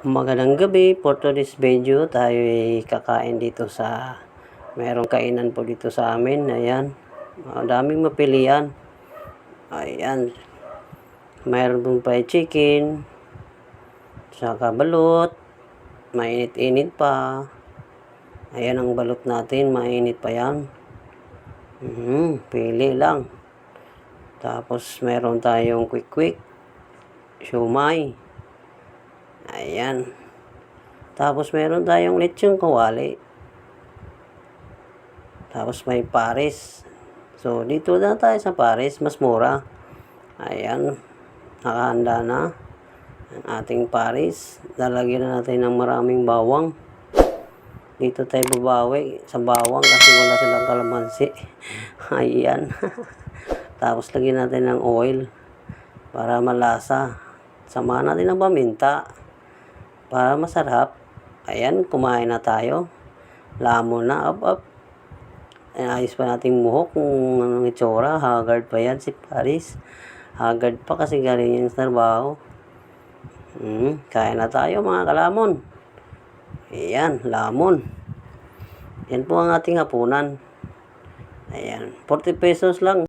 Magandang gabi. For today's video, tayo ay kakain dito sa mayroong kainan po dito sa amin. Ayan. Ang daming mapilian. Ayan. Mayroon pong pa chicken. Saka balot. Mainit-init pa. Ayan ang balot natin. Mainit pa yan. Mhm, pili lang. Tapos meron tayong quick-quick. Siomay. Ayan. Tapos meron tayong lechong kawali. Tapos may pares. So, dito na tayo sa pares. Mas mura. Ayan. Nakahanda na. Ang ating pares. Lalagyan na natin ng maraming bawang. Dito tayo babawi sa bawang kasi wala silang kalamansi. Ayan. Tapos lagyan natin ng oil para malasa. Samahan natin ng paminta para masarap. Ayan, kumain na tayo. Lamon na, up, up. Ayos pa nating muhok kung anong itsura. Haggard pa yan si Paris. Haggard pa kasi galing sa trabaho. Hmm, kain na tayo mga kalamon. Ayan, lamon. Yan po ang ating hapunan. Ayan, 40 pesos lang.